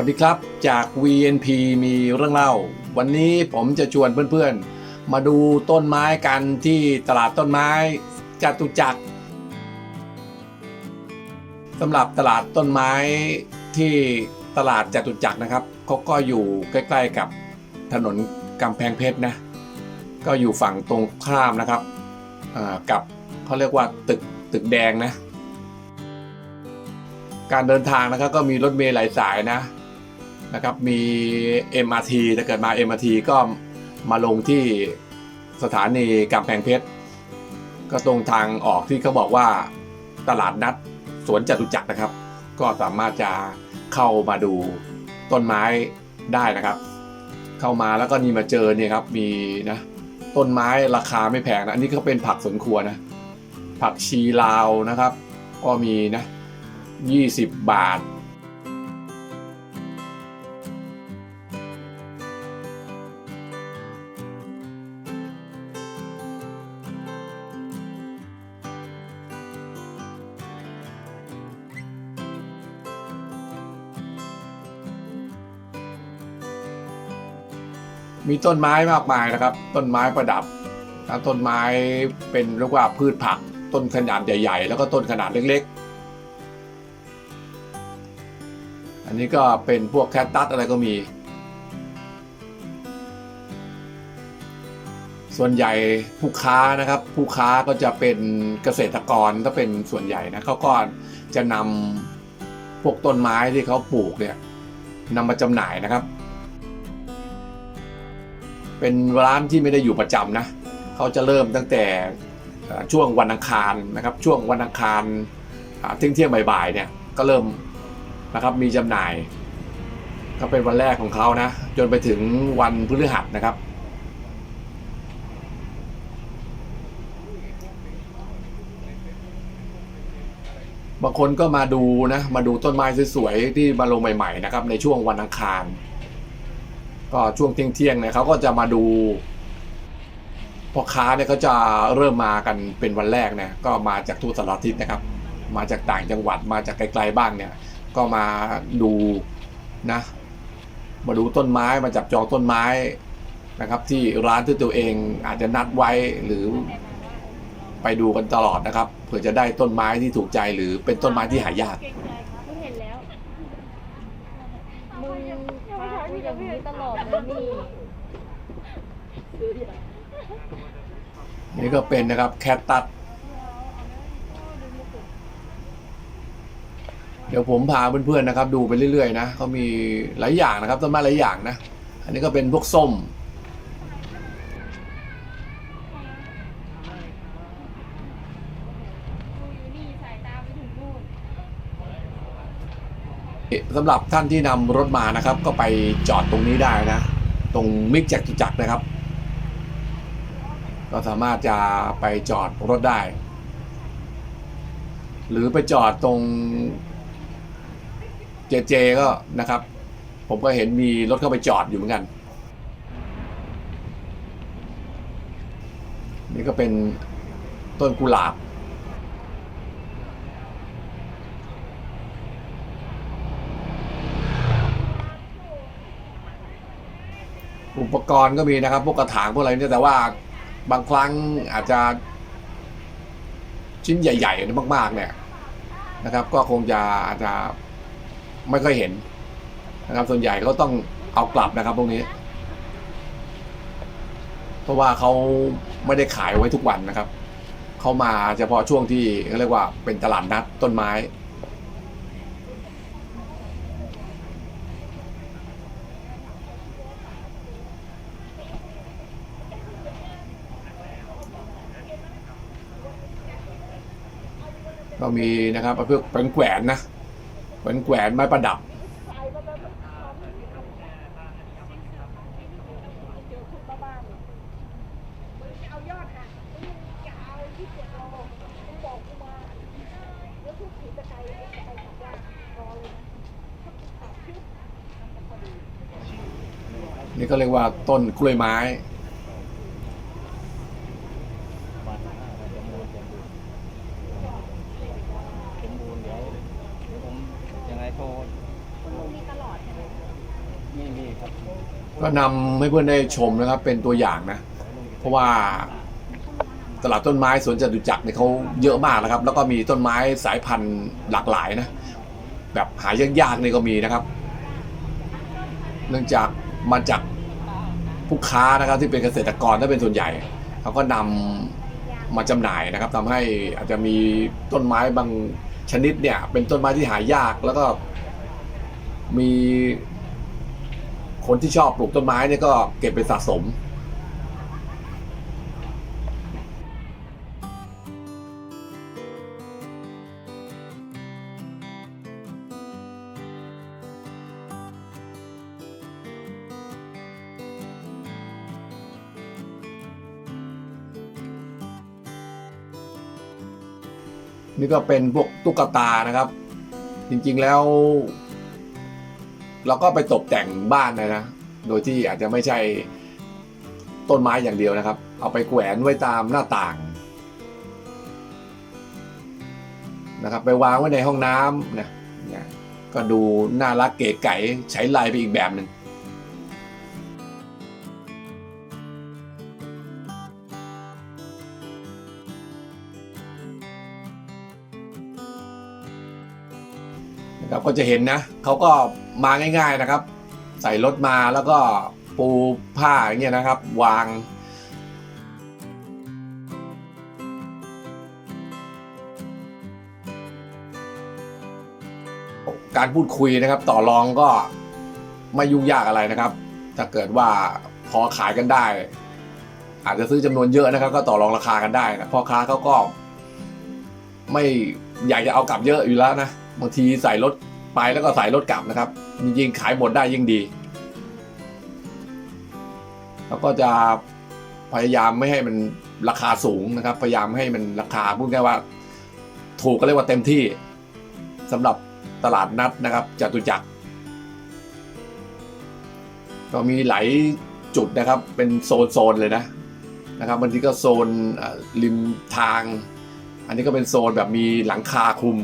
สวัสดีครับจาก VNP มีเรื่องเล่า วันนี้ผมจะชวนเพื่อนๆ มาดูต้นไม้กันที่ตลาดต้นไม้จตุจักรสำหรับตลาดต้นไม้ที่ตลาดจตุจักรนะครับเขาก็อยู่ใกล้ๆกับถนนกำแพงเพชรนะ ก็อยู่ฝั่งตรงข้ามนะครับกับเขาเรียกว่าตึกตึกแดงนะ การเดินทางนะครับก็มีรถเมล์หลายสายนะ นะครับมี MRT ถ้าเกิดมา MRT ก็มาลงที่สถานีกำแพงเพชร ก็ตรงทางออกที่เขาบอกว่าตลาดนัดสวนจตุจักรนะครับ ก็สามารถจะเข้ามาดูต้นไม้ได้นะครับ เข้ามาแล้วก็นี่มาเจอเนี่ยครับมีนะต้นไม้ราคาไม่แพงนะอันนี้ก็เป็นผักสวนครัวนะ ผักชีลาวนะครับ ก็มีนะ20 บาท มีต้นไม้มากมายนะครับ ต้นไม้ประดับต้นไม้เป็นเรียกว่าพืชผัก ต้นขนาดใหญ่ ๆ แล้วก็ต้นขนาดเล็ก ๆ อันนี้ก็เป็นพวกแคคตัสอะไรก็มี ส่วนใหญ่ผู้ค้านะครับ ผู้ค้าก็จะเป็นเกษตรกรถ้าเป็นส่วนใหญ่นะเขาก็จะนำพวกต้นไม้ที่เขาปลูกเนี่ยนำมาจำหน่ายนะครับ เป็นร้านที่ไม่ได้อยู่ประจำนะเขาจะเริ่มตั้งแต่ช่วงวันอังคารนะครับ ช่วงวันอังคารเที่ยงเที่ยงบ่ายๆเนี่ยก็เริ่มนะครับมีจำหน่าย ก็เป็นวันแรกของเขานะจนไปถึงวันพฤหัสนะครับบางคนก็มาดูนะมาดูต้นไม้สวยๆที่มาลงใหม่ ๆ นะครับ ในช่วงวันอังคาร ก็ช่วงเที่ยงๆเนี่ยเขาก็จะมาดูพ่อค้าเนี่ยเขาจะเริ่มมากันเป็นวันแรกเนี่ยก็มาจากทั่วสารทิศนะครับ มาจากต่างจังหวัดมาจากไกลๆบ้างเนี่ย ก็มาดูนะ มาดูต้นไม้มาจับจองต้นไม้นะครับ ที่ร้านที่ตัวเองอาจจะนัดไว้หรือไปดูกันตลอดนะครับเผื่อจะได้ต้นไม้ที่ถูกใจหรือเป็นต้นไม้ที่หายาก มึงเห็นแล้ว มึงพากูอย่างนี้ตลอดเลย นี่ก็เป็นนะครับ แคตตัสเดี๋ยวผมพาเพื่อนๆนะครับ ดูไปเรื่อยๆนะเขามีหลายอย่างนะครับต้นไม้หลายอย่างนะ อันนี้ก็เป็นพวกส้ม กูอยู่นี่สายตาไปถึงนู่น สำหรับท่านที่นำรถมานะครับ ก็ไปจอดตรงนี้ได้นะ ตรงมิกจักรจักรนะครับ ก็สามารถจะไปจอดรถได้ หรือไปจอดตรงเจเจก็นะครับ ผมก็เห็นมีรถเข้าไปจอดอยู่เหมือนกัน นี่ก็เป็นต้นกุหลาบ อุปกรณ์ก็มีนะครับ พวกกระถางพวกอะไรเนี่ยแต่ว่าบางครั้งอาจจะ ชิ้นใหญ่ๆมาก ๆ เนี่ยนะครับ ก็คงจะอาจจะไม่ค่อยเห็นนะครับ ส่วนใหญ่ก็ต้องเอากลับนะครับพวกนี้ เพราะว่าเขาไม่ได้ขายไว้ทุกวันนะครับเขามาเฉพาะช่วงที่เขาเรียกว่าเป็นตลาดนัดต้นไม้ ก็มีนะครับประเภทแขวนแขวนนะแขวนแขวนไม้ประดับ นี่ก็เรียกว่าต้นกล้วยไม้แล้วทุกขีดตะไคร้จะไปกับว่ารอเลยนะ นี่ก็เรียกว่าต้นกล้วยไม้ สมบูรณ์เดี๋ยวเดี๋ยวผมยังไงโทร คุณลุงมีตลอดใช่ไหม มีมีครับ ก็นำให้เพื่อนได้ชมนะครับ เป็นตัวอย่างนะ เพราะว่าตลาดต้นไม้สวนจตุจักรเนี่ยเขาเยอะมากนะครับ แล้วก็มีต้นไม้สายพันธุ์หลากหลายนะ แบบหายากๆนี่ก็มีนะครับ เนื่องจากมาจากผู้ค้านะครับที่เป็นเกษตรกรถ้าเป็นส่วนใหญ่เขาก็นำมาจำหน่ายนะครับทำให้อาจจะมีต้นไม้บางชนิดเนี่ย เป็นต้นไม้ที่หายากแล้วก็มี คนที่ชอบปลูกต้นไม้เนี่ยก็เก็บไปสะสม นี่ก็เป็นพวกตุ๊กตานะครับ จริงๆแล้ว เราก็ไปตกแต่งบ้านนะนะ โดยที่อาจจะไม่ใช่ต้นไม้อย่างเดียวนะครับ เอาไปแขวนไว้ตามหน้าต่างนะครับ ไปวางไว้ในห้องน้ำนะนะก็ดูน่ารักเก๋ไก๋ใช้ลายไปอีกแบบหนึ่งนะครับก็จะเห็นนะเขาก็ มาง่าย ๆนะครับ ใส่รถมาแล้วก็ปูผ้าอย่างเงี้ยนะครับ วางการพูดคุยนะครับต่อรองก็ไม่ยุ่งยากอะไรนะครับ ถ้าเกิดว่าพอขายกันได้ อาจจะซื้อจำนวนเยอะนะครับ ก็ต่อรองราคากันได้นะพ่อค้าเขาก็ ไม่อยากจะเอากลับเยอะอยู่แล้วนะบางทีใส่รถ ไปแล้วก็ใส่รถกลับนะครับยิ่งขายหมดได้ยิ่งดี แล้วก็จะพยายามไม่ให้มันราคาสูงนะครับ พยายามให้มันราคาพูดง่ายว่า ถูกก็เรียกว่าเต็มที่สำหรับตลาดนัดนะครับจตุจักรก็มีหลายจุดนะครับ เป็นโซนๆเลยนะนะครับบางทีก็โซนริมทาง อันนี้ก็เป็นโซนแบบมีหลังคาคลุม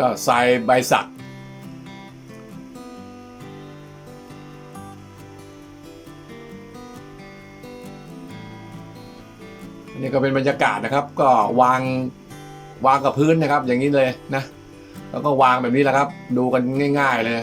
ก็ทรายใบสัก อันนี้ก็เป็นบรรยากาศนะครับ ก็วางวางกับพื้นนะครับ อย่างนี้เลยนะ แล้วก็วางแบบนี้แหละครับ ดูกันง่าย ๆเลย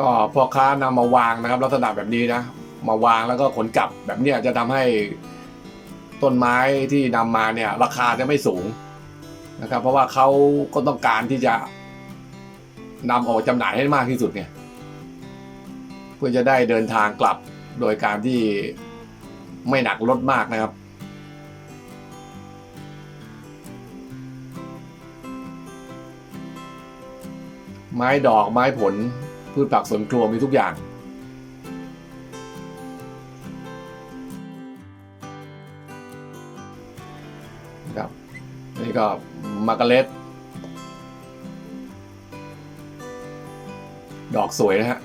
ก็พ่อค้านำมาวางนะครับ ลักษณะแบบนี้นะ มาวางแล้วก็ขนกลับแบบเนี้ยจะทำให้ต้นไม้ที่นำมาเนี่ยราคาจะไม่สูงนะครับ เพราะว่าเขาก็ต้องการที่จะนำออกจำหน่ายให้มากที่สุดเนี่ยเพื่อจะได้เดินทางกลับโดยการที่ไม่หนักรถมากนะครับ ไม้ดอกไม้ผล พืชผักสวนครัวมีทุกอย่างนะครับนี่ก็มากาเล็ตดอกสวยนะฮะ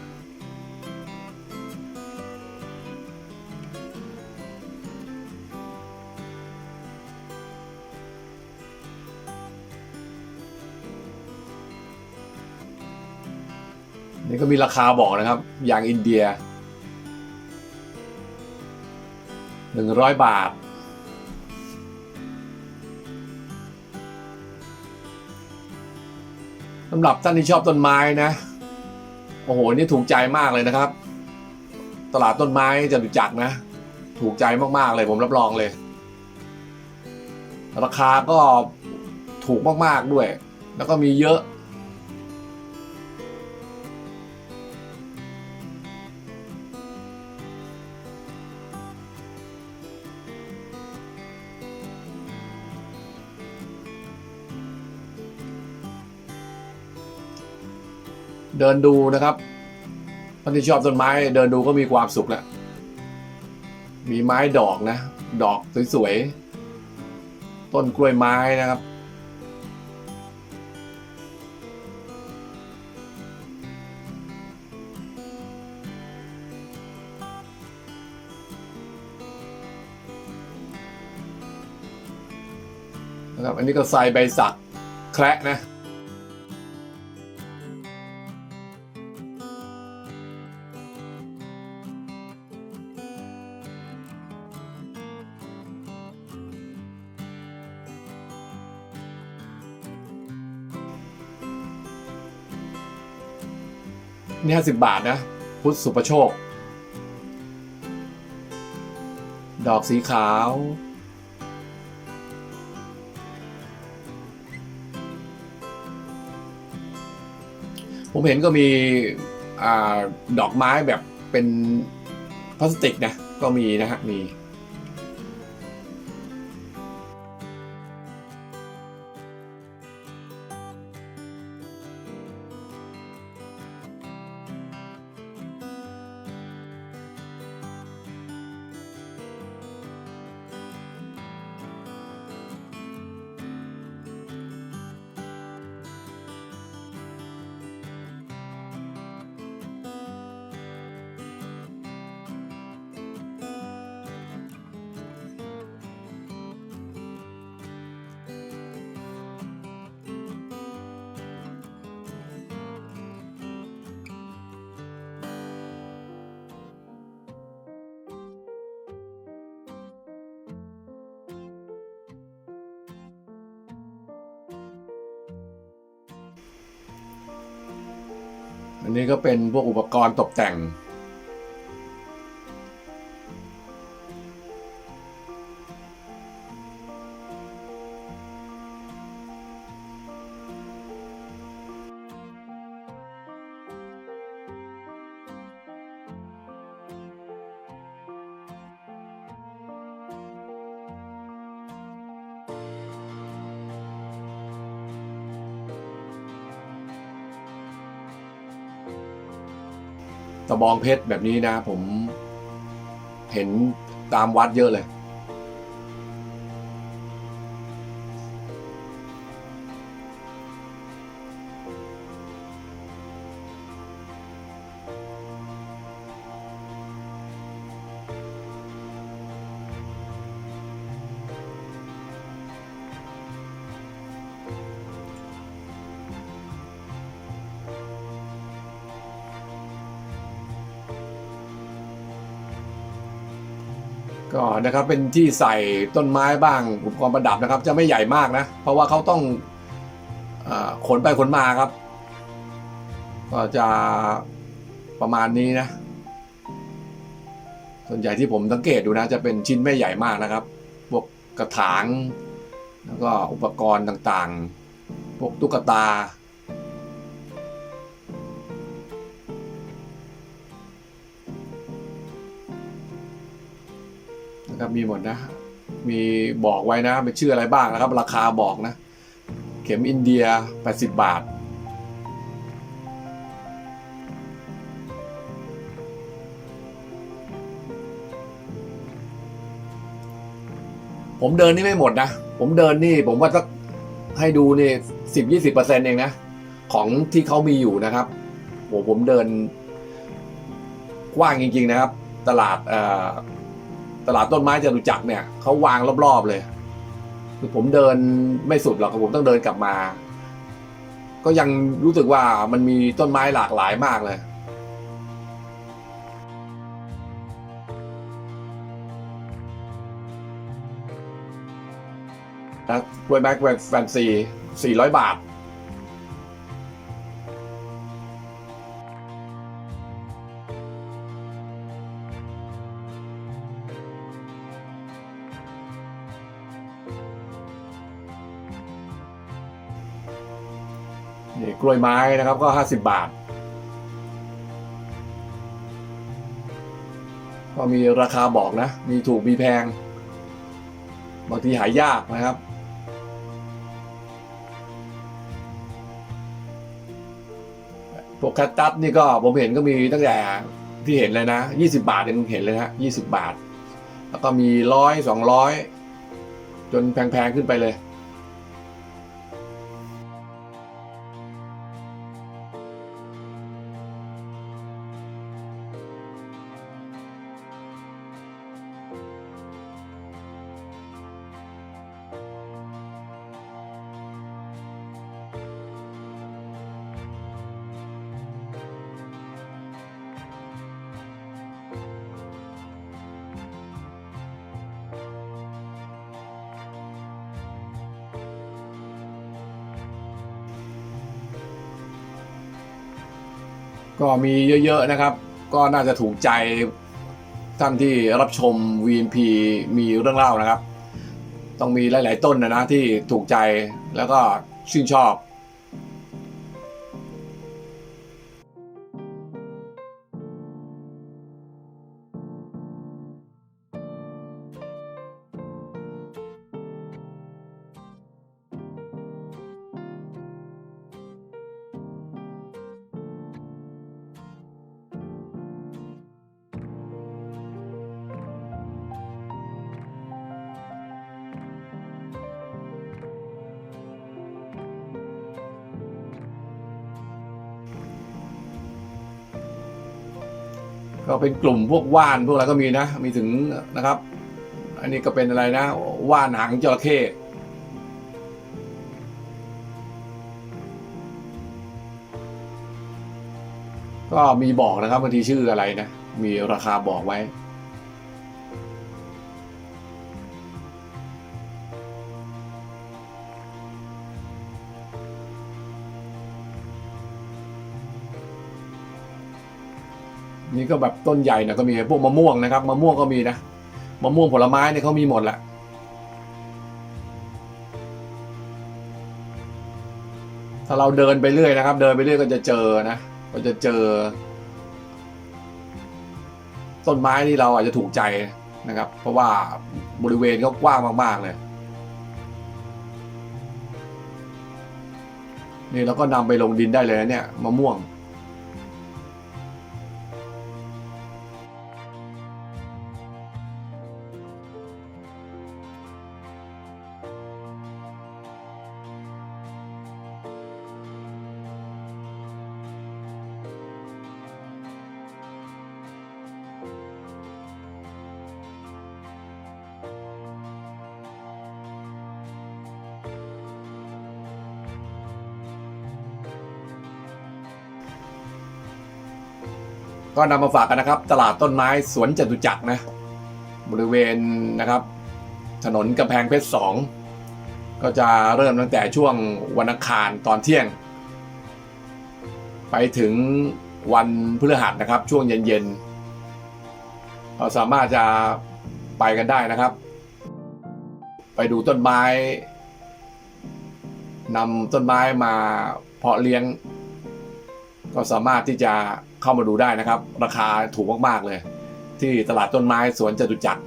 ราคาบอกนะครับ อย่างอินเดียหนึ่งร้อยบาท สำหรับท่านที่ชอบต้นไม้นะ โอ้โห นี่ถูกใจมากเลยนะครับ ตลาดต้นไม้จตุจักนะ ถูกใจมากๆเลยผมรับรองเลย ราคาก็ถูกมากๆด้วย แล้วก็มีเยอะ เดินดูนะครับท่านที่ชอบต้นไม้เดินดูก็มีความสุขแล้วมีไม้ดอกนะ ดอกสวยๆ ต้นกล้วยไม้นะครับ นะครับ อันนี้ก็ไซใบสักแคระนะ นี่ห้าสิบบาทนะ พุทธสุประโชค ดอกสีขาว ผมเห็นก็มีอดอกไม้แบบเป็นพลาสติกนะ ก็มีนะฮะ มี อันนี้ก็เป็นพวกอุปกรณ์ตกแต่ง ตะบองเพชรแบบนี้นะ ผมเห็นตามวัดเยอะเลย นะครับ เป็นที่ใส่ต้นไม้บ้างอุปกรณ์ประดับนะครับ จะไม่ใหญ่มากนะ เพราะว่าเขาต้องอขนไปขนมาครับ ก็จะประมาณนี้นะ ส่วนใหญ่ที่ผมสังเกตดูนะ จะเป็นชิ้นไม่ใหญ่มากนะครับพวกกระถาง แล้วก็อุปกรณ์ต่างๆพวกตุ๊กตา นะครับมีหมดนะ มีบอกไว้นะเป็นชื่ออะไรบ้างนะครับ ราคาบอกนะ เข็มอินเดีย 80 บาท ผมเดินนี่ไม่หมดนะ ผมเดินนี่ผมว่าสักให้ดูนี่สิบยี่สิบเปอร์เซ็นเองนะ ของที่เขามีอยู่นะครับโหผมเดินกว้างจริง ๆ นะครับ ตลาดเอ่อ ตลาดต้นไม้จตุจักรเนี่ยเขาวางรอบๆเลย คือผมเดินไม่สุดหรอกผมต้องเดินกลับมา ก็ยังรู้สึกว่ามันมีต้นไม้หลากหลายมากเลยนะกล้วยไม้แกแฟนซีสี่ร้อยบาท ล้วยไม้นะครับก็ห้าสิบบาท ก็มีราคาบอกนะ มีถูกมีแพง บางทีหายากนะครับพวกแคตตัสนี่ก็ผมเห็นก็มีตั้งแต่ที่เห็นเลยนะ 20 บาทยังเห็นเลยนะ20 บาท แล้วก็มีร้อยสองร้อยจนแพงๆขึ้นไปเลย ก็มีเยอะๆนะครับ ก็น่าจะถูกใจท่านที่รับชม VMP มีเรื่องเล่านะครับ ต้องมีหลาย ๆ ต้นนะนะที่ถูกใจแล้วก็ชื่นชอบ ก็เป็นกลุ่มพวกว่านพวกอะไรก็มีนะ มีถึงนะครับ อันนี้ก็เป็นอะไรนะ ว่านหางจระเข้ก็มีบอกนะครับบางทีชื่ออะไรนะ มีราคาบอกไว้ นี่ก็แบบต้นใหญ่นะก็มีพวกมะม่วงนะครับมะม่วงก็มีนะมะม่วงผลไม้เนี่ยเขามีหมดแหละถ้าเราเดินไปเรื่อยนะครับ เดินไปเรื่อยก็จะเจอนะก็จะเจอ ต้นไม้ที่เราอาจจะถูกใจนะครับ เพราะว่าบริเวณเขากว้างมากๆเลยนี่เราก็นำไปลงดินได้เลยเนี่ยมะม่วง ก็นำมาฝากกันนะครับ ตลาดต้นไม้สวนจตุจักรนะ บริเวณนะครับ ถนนกำแพงเพชรสองก็จะเริ่มตั้งแต่ช่วงวันอังคารตอนเที่ยง ไปถึงวันพฤหัสนะครับ ช่วงเย็นๆเราสามารถจะไปกันได้นะครับ ไปดูต้นไม้นำต้นไม้มาเพาะเลี้ยง ก็สามารถที่จะเข้ามาดูได้นะครับ ราคาถูกมากๆเลย ที่ตลาดต้นไม้สวนจตุจักร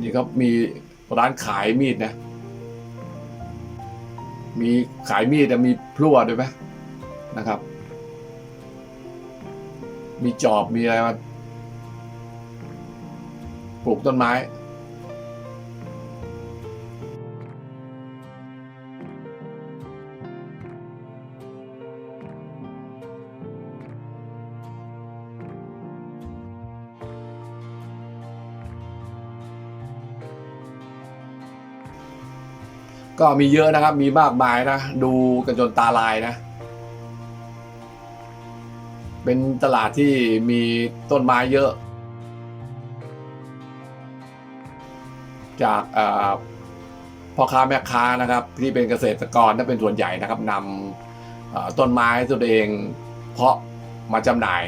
นี่ครับมีร้านขายมีดนะ มีขายมีดแต่มีพลั่วด้วยไหมนะครับ มีจอบมีอะไรมาปลูกต้นไม้ ก็มีเยอะนะครับ มีมากมายนะ ดูกันจนตาลายนะ เป็นตลาดที่มีต้นไม้เยอะ จากพ่อค้าแม่ค้านะครับ ที่เป็นเกษตรกรถ้าเป็นส่วนใหญ่นะครับนำต้นไม้ตัวเอง เพาะมาจำหน่าย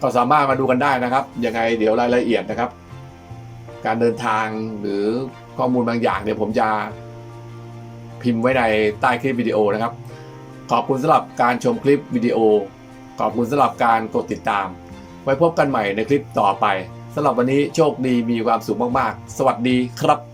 ก็สามารถมาดูกันได้นะครับยังไงเดี๋ยวรายละเอียดนะครับ การเดินทางหรือข้อมูลบางอย่างเนี่ยผมจะพิมพ์ไว้ในใต้คลิปวิดีโอนะครับ ขอบคุณสำหรับการชมคลิปวิดีโอ ขอบคุณสำหรับการกดติดตาม ไว้พบกันใหม่ในคลิปต่อไปสำหรับวันนี้โชคดีมีความสุขมากๆ สวัสดีครับ